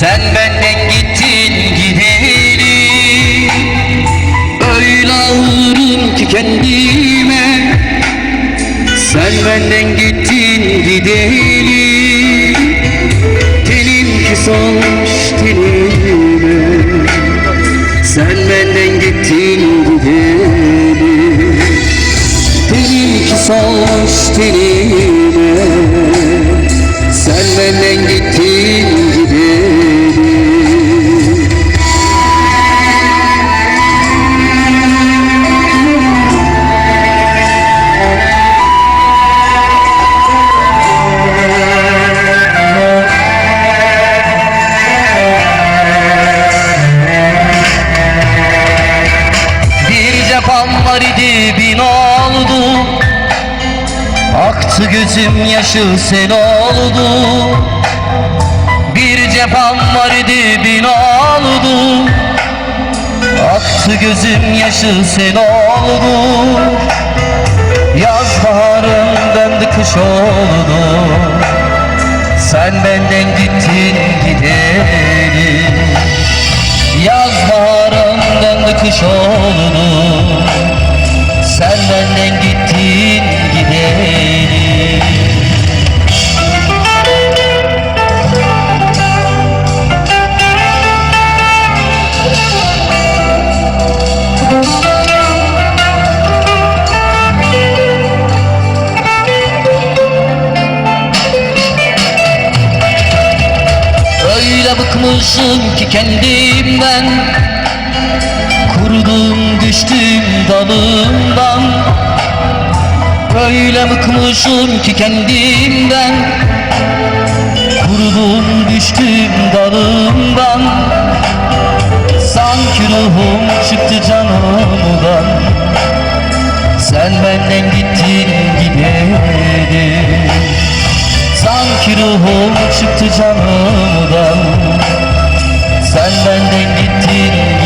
Sen benden gittin gideli. Öyle ağırım ki kendime. Sen benden gittin gideli. Telim ki solmuş tenime Sen benden gittin gideli. Telim ki solmuş tenime var idi bin oldu Aktı gözüm yaşı sen oldu Bir cephem var idi bin oldu Aktı gözüm yaşı sen oldu Yaz baharım döndü kış oldu Sen benden gittin gideli. Yaz baharım döndü kış oldu Öyle bıkmışım ki kendimden. Kurudum düştüm dalımdan Öyle bıkmışım ki kendimden. Kurudum düştüm dalımdan Sanki ruhum çıktı canımdan. Sen benden gittin gideli Sanki ruhum çıktı canımdan Sen benden gittin gideli